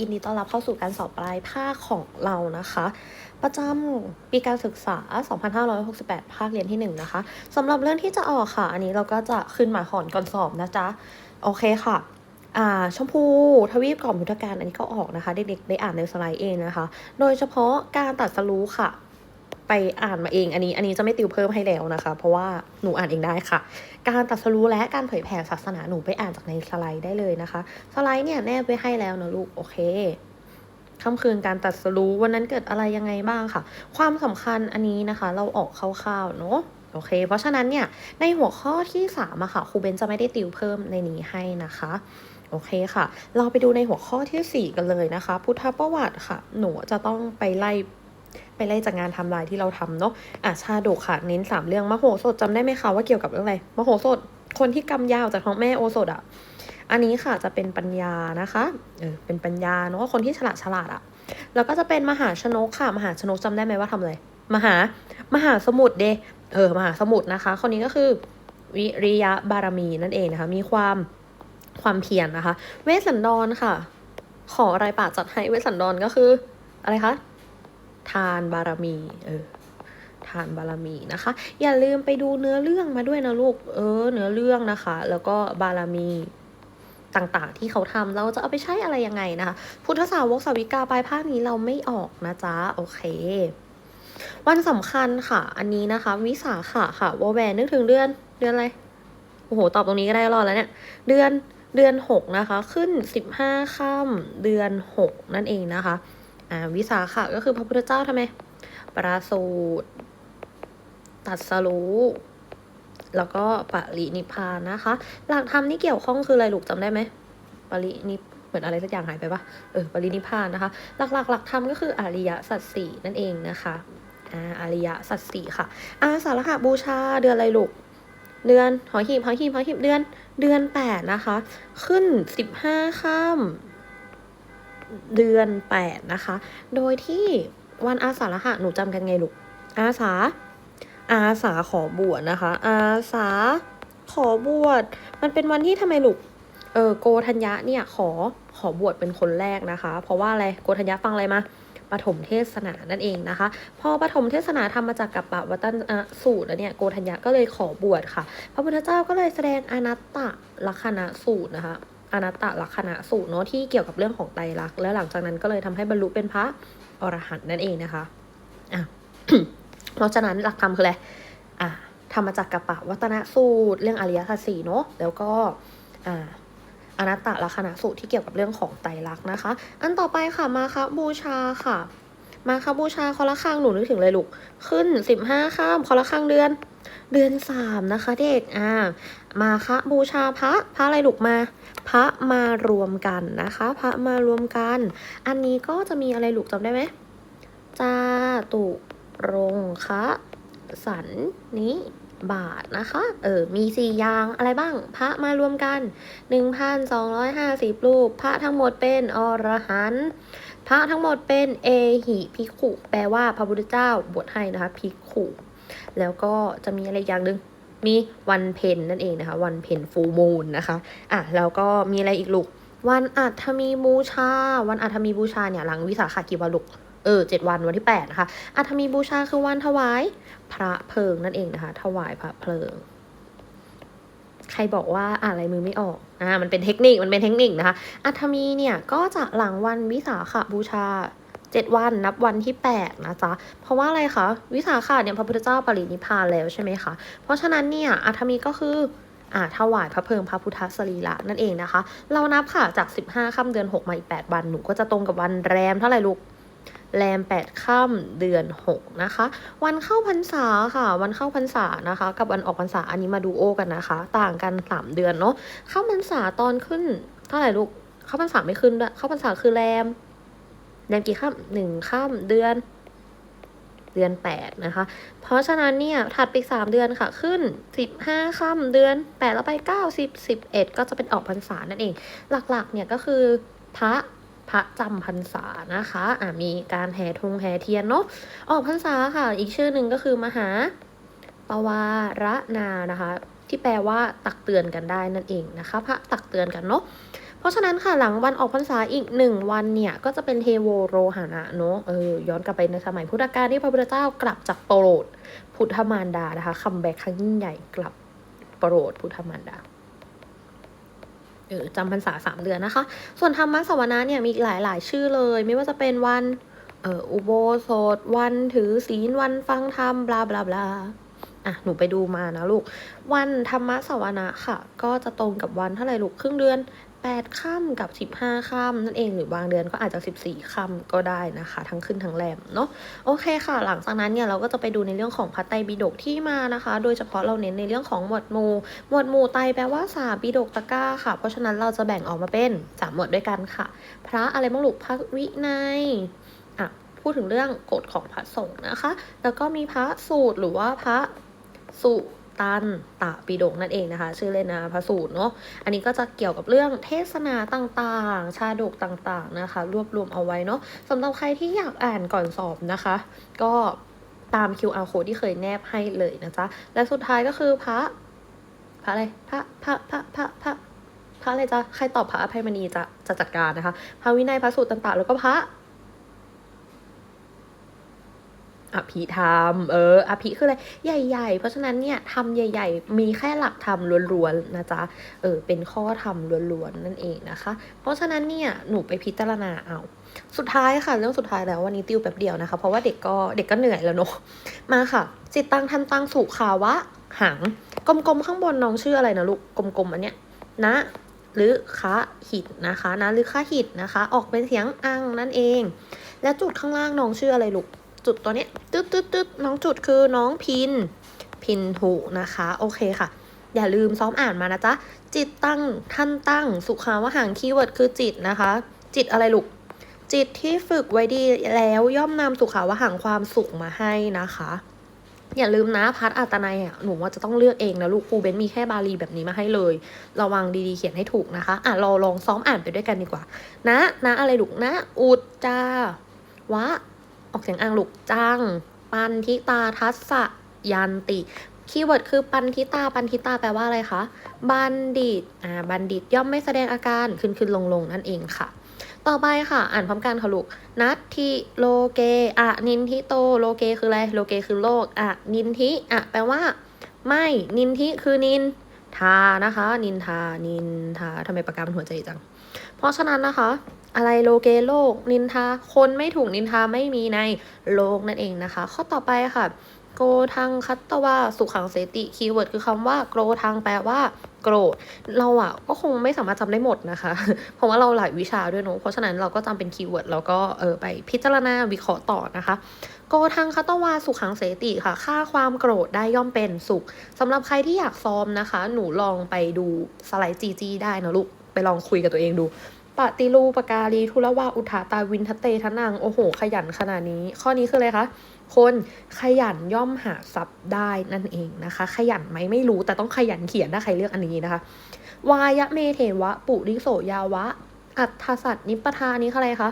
ยินดีต้อนรับเข้าสู่การสอบปลายภาคของเรานะคะ ประจำปีการศึกษา 2568 ภาคเรียนที่ 1 นะคะสำหรับเรื่องที่จะออกค่ะ อันนี้เราก็จะขึ้นหมายหอนก่อนสอบนะจ๊ะ โอเคค่ะอ่าชมพูทวีปกล่อมยุทธการอันนี้ก็ออกนะคะ เด็กๆได้อ่านในสไลด์เองนะคะ โดยเฉพาะการตัดสรู้ค่ะ ไปอ่านมาเอง อันนี้อันนี้จะไม่ติวเพิ่มให้แล้วนะคะ เพราะว่าหนูอ่านเองได้ค่ะ การตัดสรู้และการเผยแผ่ศาสนาหนูไปอ่านจากในสไลด์ได้เลยนะคะ สไลด์เนี่ยแนบไว้ให้แล้วนะลูกโอเคค่ำคืนการตัดสรู้วันนั้นเกิดอะไรยังไงบ้างค่ะ ความสำคัญอันนี้นะคะ เราออกคร่าวๆเนาะโอเค เพราะฉะนั้นเนี่ยในหัวข้อที่สามอะค่ะครูเบนจะไม่ได้ติวเพิ่มในนี้ให้นะคะโอเคค่ะ เราไปดูในหัวข้อที่ 4 กันเลยนะคะ พุทธประวัติค่ะ หนูจะต้องไปไล่ ไปไล่จากงานทำลายที่เราทำเนาะอะชาดกค่ะเน้น3เรื่องมโหสถจำได้ไหมคะว่าเกี่ยวกับเรื่องอะไรมโหสถคนที่กำยาวจากท้องแม่โอสถอะอันนี้ค่ะจะเป็นปัญญานะคะเออเป็นปัญญาเนาะคนที่ฉลาดฉลาดอะแล้วก็จะเป็นมหาชนกค่ะ มหาชนกจำได้ไหมว่าทำอะไรมหามหาสมุทรเดเออมหาสมุทรนะคะ คนนี้ก็คือวิริยะบารมีนั่นเองนะคะ มีความความเพียรนะคะ เวสันดรค่ะ ขออะไรป่าจัดให้เวสสันดรก็คือ อะไรคะ ทานบารมี เออทานบารมีนะคะ อย่าลืมไปดูเนื้อเรื่องมาด้วยนะลูก เออ เนื้อเรื่องนะคะ แล้วก็บารมีต่างๆ ที่เขาทำเราจะเอาไปใช้อะไรยังไงนะคะ พุทธสาวกสาวิกาปลายภาคนี้เราไม่ออกนะจ๊ะ โอเควันสำคัญค่ะ อันนี้นะคะ วิสาขะค่ะวอแหวนนึกถึงเดือนเดือนอะไร โอ้โห ตอบตรงนี้ก็ได้รอดแล้วเนี่ย เดือนเดือนหกนะคะ ขึ้นสิบห้าค่ำเดือนหกนั่นเองนะคะ วิสาขะก็คือพระพุทธเจ้าทำไม ประสูติตรัดสรู้แล้วก็ปรินิพานนะคะ หลักธรรมที่เกี่ยวข้องคืออะไรลูกจำได้ไหมปรินิเหมือนอะไรสักอย่างหายไปปะเออปรินิพานนะคะ หลักๆหลักธรรมก็คืออริยสัจสี่นั่นเองนะคะอ่าอริยสัจสี่ค่ะอาสาฬหบูชาเดือนอะไรลูกเดือนหอหีบหอหีบหอหีบเดือนเดือนแปดนะคะ ขึ้นสิบห้าค่ำ เดือนแปดนะคะ โดยที่วันอาสาฬหะหนูจำกันไงลูก อาสา อาสาขอบวชนะคะ อาสาขอบวช มันเป็นวันที่ทำไมลูก เออโกธัญญะเนี่ยขอขอบวชเป็นคนแรกนะคะ เพราะว่าอะไร โกธัญญะฟังอะไรมาปฐมเทศนานั่นเองนะคะ พอปฐมเทศนาทำมาจากกัปปะวัตตนสูตรแล้วเนี่ยโกธัญญะก็เลยขอบวชค่ะ พระพุทธเจ้าก็เลยแสดงอนัตตลักษณะสูตรนะคะ อนัตตลักษณะสูตรเนาะที่เกี่ยวกับเรื่องของไตรลักษณ์และหลังจากนั้นก็เลยทำให้บรรลุเป็นพระอรหันต์นั่นเองนะคะอะเพราะฉะนั้นหลักธรรมคืออะไรอะทำมจากรกัปปะวัตนสูตร เรื่องอริยสัจสี่เนาะแล้วก็อ่าอนัตตลักษณะสูตรที่เกี่ยวกับเรื่องของไตรลักษณ์นะคะ อันต่อไปค่ะมาคะบูชาค่ะ มาคะบูชาคอละข้างหนูนึกถึงเลยลูกขึ้นสิบห้าข้ามคอละข้างเดือน เดือนสามนะคะเด็กอ่ามาคะบูชาพระพระอะไรลูกมา พระมารวมกันนะคะ พระมารวมกัน อันนี้ก็จะมีอะไรลูกจำได้ไหมจาตุรงคะสันนิบาทนะคะ เออ มีสี่อย่างอะไรบ้าง พระมารวมกัน 1,250 รูป พระทั้งหมดเป็นอรหันต์ พระทั้งหมดเป็นเอหิภิกขุ แปลว่าพระพุทธเจ้าบวชให้นะคะภิกขุ แล้วก็จะมีอะไรอย่างหนึ่งมีวันเพ็ญนั่นเองนะคะ วันเพ็ญฟูมูลนะคะอะแล้วก็มีอะไรอีกลูก วันอัฐมีบูชา วันอัฐมีบูชาเนี่ยหลังวิสาขกี่วันลูกเออเจ็ดวันวันที่แปดนะคะอัฐมีบูชาคือวันถวายพระเพลิงนั่นเองนะคะ ถวายพระเพลิง ใครบอกว่าอ่านอะไรมือไม่ออกอ่ามันเป็นเทคนิคมันเป็นเทคนิคนะคะอัฐมีเนี่ยก็จะหลังวันวิสาขบูชา เจ็ดวันนับวันที่แปดนะจ๊ะ เพราะว่าอะไรคะ วิสาขะเนี่ยพระพุทธเจ้าปรินิพพานแล้วใช่ไหมคะ เพราะฉะนั้นเนี่ยอัฐมีก็คืออ่าถวายพระเพลิงพระพุทธสรีระนั่นเองนะคะ เรานับค่ะจาก 15ค่ำเดือน 6 มาอีก 8 วันหนูก็จะตรงกับวันแรมเท่าไหร่ลูกแรม 8 ค่ำเดือน 6 นะคะ วันเข้าพรรษาค่ะ วันเข้าพรรษานะคะ กับวันออกพรรษาอันนี้มาดูโอกันนะคะ ต่างกัน 3 เดือนเนาะเข้าพรรษาตอนขึ้นเท่าไหร่ลูกเข้าพรรษาไม่ขึ้นด้วยเข้าพรรษาคือแรม แรมกี่ค่ำหนึ่งค่ำเดือนเดือนแปดนะคะ เพราะฉะนั้นเนี่ย ถัดไปอีกสามเดือนค่ะ ขึ้นสิบห้าค่ำเดือนแปดแล้วไปเก้าสิบสิบเอ็ดก็จะเป็นออกพรรษานั่นเอง หลักๆ เนี่ยก็คือพระพระจำพรรษานะคะอ่ามีการแห่ธงแห่เทียนเนาะ ออกพรรษาค่ะ อีกชื่อหนึ่งก็คือมหาปวารณานะคะ ที่แปลว่าตักเตือนกันได้นั่นเองนะคะ พระตักเตือนกันเนาะ ราะฉะนั้นค่ะหลังวันออกพรรษาอีกหนึ่งวันเนี่ยก็จะเป็นเทโวโรหณะเนาะเออย้อนกลับไปในสมัยพุทธกาลที่พระพุทธเจ้ากลับจากโปรดพุทธมารดานะคะคัมแบ็กครั้งยิ่งใหญ่กลับโปรดพุทธมารดาเออจำพรรษาสามเดือนนะคะ ส่วนธรรมสวนะเนี่ยมีอีกหลายหลายชื่อเลย ไม่ว่าจะเป็นวันเอออุโบสถ วันถือศีลวันฟังธรรมบลาบลาบลาอะหนูไปดูมานะลูก วันธรรมสวนะค่ะ ก็จะตรงกับวันเท่าไหร่ลูกครึ่งเดือน 8ค่ำกับ 15ค่ำนั่นเองหรือบางเดือนก็อาจจะ 14ค่ำก็ได้นะคะ ทั้งขึ้นทั้งแรมเนาะโอเคค่ะ หลังจากนั้นเนี่ยเราก็จะไปดูในเรื่องของพระไตรปิฎกที่มานะคะ โดยเฉพาะเราเน้นในเรื่องของหมวดหมู่หมวดหมู่ไตแปลว่าสามปิฎกตะก้าค่ะ เพราะฉะนั้นเราจะแบ่งออกมาเป็นสามหมวดด้วยกันค่ะ พระอะไรบ้างลูกพระวินัยอะพูดถึงเรื่องกฎของพระสงฆ์นะคะ แล้วก็มีพระสูตรหรือว่าพระสุ ตันตปิฎกนั่นเองนะคะ ชื่อเล่นนะพระสูตรเนาะอันนี้ก็จะเกี่ยวกับเรื่องเทศนาต่างๆ ชาดกต่างๆนะคะ รวบรวมเอาไว้เนาะสำหรับใครที่อยากอ่านก่อนสอบนะคะ ก็ตาม QR code ที่เคยแนบให้เลยนะจ๊ะ และสุดท้ายก็คือพระ พระอะไร พระ พระ พระ พระ พระพระอะไรจ๊ะ ใครตอบพระอภัยมณีจะจะจัดการนะคะ พระวินัย พระสูตรต่างๆ แล้วก็พระ อภิธรรม เออ อภิคืออะไร ใหญ่ ๆ เพราะฉะนั้นเนี่ยทำใหญ่ ๆ มีแค่หลักธรรมล้วนๆนะจ๊ะ เออ เป็นข้อธรรมล้วนๆนั่นเองนะคะ เพราะฉะนั้นเนี่ยหนูไปพิจารณาเอา สุดท้ายค่ะ เรื่องสุดท้ายแล้ววันนี้ติวแป๊บเดียวนะคะ เพราะว่าเด็กก็เด็กก็เหนื่อยแล้วเนอะมาค่ะ จิตตังทันตังสุขาวะ หัง กลมๆข้างบนน้องชื่ออะไรนะลูก กลมๆอันเนี้ย นะหรือคะหิดนะคะนะหรือคะหิดนะคะ ออกเป็นเสียงอังนั่นเอง และจุดข้างล่างน้องชื่ออะไรลูก จุดตัวเนี้ยตึ๊ดตึ๊ดตึ๊ดน้องจุดคือน้องพิน พินถูกนะคะ โอเคค่ะ อย่าลืมซ้อมอ่านมานะจ๊ะ จิตตั้งท่านตั้ง สุขาวหังคีย์เวิร์ดคือจิตนะคะ จิตอะไรลูก จิตที่ฝึกไว้ดีแล้วย่อมนำสุขาวหังความสุขมาให้นะคะอย่าลืมนะพัดอัตนัยอะหนูว่าจะต้องเลือกเองนะลูกครูเบนมีแค่บาลีแบบนี้มาให้เลย ระวังดีๆเขียนให้ถูกนะคะ อะเราลองซ้อมอ่านไปด้วยกันดีกว่า นะ นะอะไรลูกนะ อุจจาวะ ออกเสียงอ่างลูกจัง ปันทิตาทัสยันติคีย์เวิร์ดคือปันทิตา ปันทิตาแปลว่าอะไรคะ บัณฑิต อ่า บัณฑิตย่อมไม่แสดงอาการขึ้นขึ้นลงลงนั่นเองค่ะ ต่อไปค่ะ อ่านพร้อมกันค่ะลูก นัตทิโลเกอะนินทิโต โลเกคืออะไร โลเกคือโลกอะนินทิอะแปลว่า ไม่ นินทิคือนินทานะคะ นินทา นินทาทำไมปากกาเป็นหัวใจจัง เพราะฉะนั้นนะคะ อะไรโลเกโลก นินทา คนไม่ถูกนินทาไม่มีในโลกนั่นเองนะคะ ข้อต่อไปค่ะโกทังคัตตวาสุขังเสติคีย์เวิร์ดคือคำว่าโกรทังแปลว่า โกรธ เราอะก็คงไม่สามารถจำได้หมดนะคะ เพราะว่าเราหลายวิชาด้วยเนอะเพราะฉะนั้นเราก็จำเป็นคีย์เวิร์ดแล้วก็เออไปพิจารณาวิเคราะห์ต่อนะคะโกทังคัตตวาสุขังเสติค่ะ ค่าความโกรธได้ย่อมเป็นสุขสำหรับใครที่อยากซ้อมนะคะ หนูลองไปดูสไลด์จีจีได้นะลูกไปลองคุยกับตัวเองดู ปฏิรูปการีทุลวาอุทาตาวินทเตทนังโอ้โห ขยันขนาดนี้ ข้อนี้คืออะไรคะคนขยันย่อมหาทรัพย์ได้นั่นเองนะคะ ขยันไหมไม่รู้แต่ต้องขยันเขียนถ้าใครเลือกอันนี้นะคะ วายะเมเทวะ ปุริโสยาวะ อัตถสัตนิปทานี้คืออะไรคะ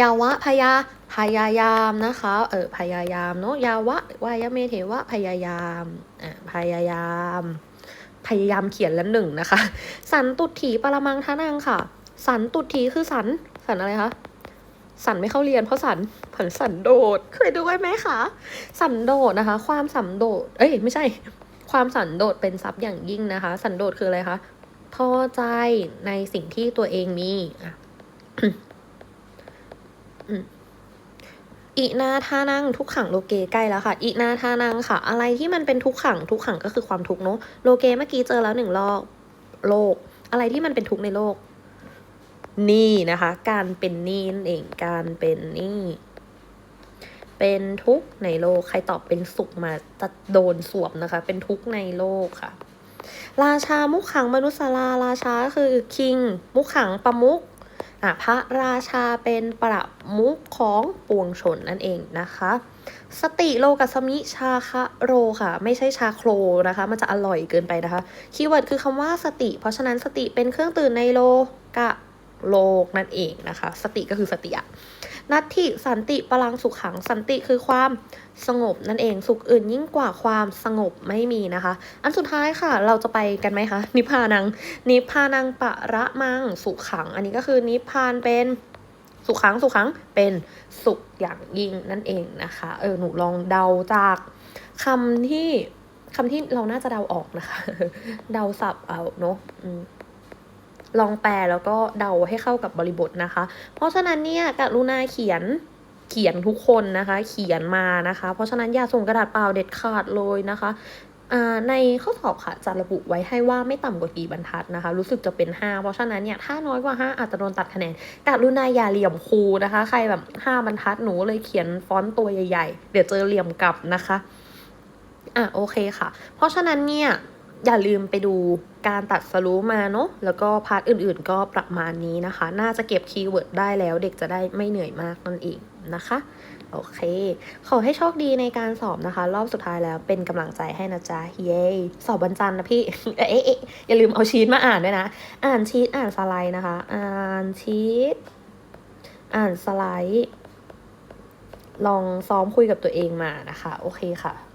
ยาวะพยาพยายามนะคะเออพยายามเนาะยาวะวายะเมเทวะพยายามอ่าพยายาม พยายามเขียนแล้วหนึ่งนะคะ สันตุถีปรมังทานังค่ะ สันตุถีคือสัน สันอะไรคะ สันไม่เข้าเรียนเพราะสันผันสันโดษเคยดูไว้ไหมคะ สันโดษนะคะ ความสันโดษ เอ้ยไม่ใช่ ความสันโดษเป็นทรัพย์อย่างยิ่งนะคะ สันโดษคืออะไรคะ พอใจในสิ่งที่ตัวเองมีอะอืม อินาทานังทุกขังโลเกใกล้แล้วค่ะอินาทานังค่ะ อะไรที่มันเป็นทุกขังทุกขังก็คือความทุกเนอะโลเกเมื่อกี้เจอแล้วหนึ่งรอบโลก อะไรที่มันเป็นทุกในโลกนี่นะคะ การเป็นนี้นั่นเองการเป็นนี้เป็นทุกในโลก ใครตอบเป็นสุขมาจะโดนสวมนะคะ เป็นทุกในโลกค่ะ ราชามุขขังมนุสลาราชาก็คือคิง มุขขังประมุข พระราชาเป็นประมุขของปวงชนนั่นเองนะคะ สติโลกัสมิชาคะโรค่ะ ไม่ใช่ชาโครนะคะ มันจะอร่อยเกินไปนะคะ คีย์เวิร์ดคือคำว่าสติ เพราะฉะนั้นสติเป็นเครื่องตื่นในโลกะ โลกนั่นเองนะคะ สติก็คือสติอะนัตถิสันติพลังสุขขังสันติคือความสงบนั่นเองสุขอื่นยิ่งกว่าความสงบไม่มีนะคะ อันสุดท้ายค่ะ เราจะไปกันไหมคะนิพพานัง นิพพานังปะระมังสุขขัง อันนี้ก็คือนิพพานเป็นสุขขังสุขขังเป็นสุขอย่างยิ่งนั่นเองนะคะ เออหนูลองเดาจากคำที่คำที่เราน่าจะเดาออกนะคะ เดาสับเอาเนาะ ลองแปลแล้วก็เดาให้เข้ากับบริบทนะคะ เพราะฉะนั้นเนี่ยกรุณาเขียนเขียนทุกคนนะคะ เขียนมานะคะ เพราะฉะนั้นอย่าส่งกระดาษเปล่าเด็ดขาดเลยนะคะในข้อสอบค่ะจะระบุไว้ให้ว่าไม่ต่ำกว่ากี่บรรทัดนะคะ รู้สึกจะเป็น 5 เพราะฉะนั้นเนี่ยถ้าน้อยกว่า 5 อาจจะโดนตัดคะแนนกรุณาอย่าเหลี่ยมครูนะคะ ใครแบบ 5 บรรทัดหนูเลยเขียนฟอนต์ตัวใหญ่ ๆ เดี๋ยวเจอเหลี่ยมกลับนะคะ อะโอเคค่ะ เพราะฉะนั้นเนี่ย อย่าลืมไปดูการตัดสรู้มาเนาะแล้วก็พาร์ทอื่นๆก็ประมาณนี้นะคะ น่าจะเก็บคีย์เวิร์ดได้แล้ว เด็กจะได้ไม่เหนื่อยมากนั่นเองนะคะโอเค ขอให้โชคดีในการสอบนะคะ รอบสุดท้ายแล้วเป็นกำลังใจให้นะจ๊ะ เย้ สอบวันจันทร์นะพี่ เอ๊ะเอ๊ะอย่าลืมเอาชีตมาอ่านด้วยนะ อ่านชีตอ่านสไลด์นะคะ อ่านชีตอ่านสไลด์ ลองซ้อมคุยกับตัวเองมานะคะ โอเคค่ะ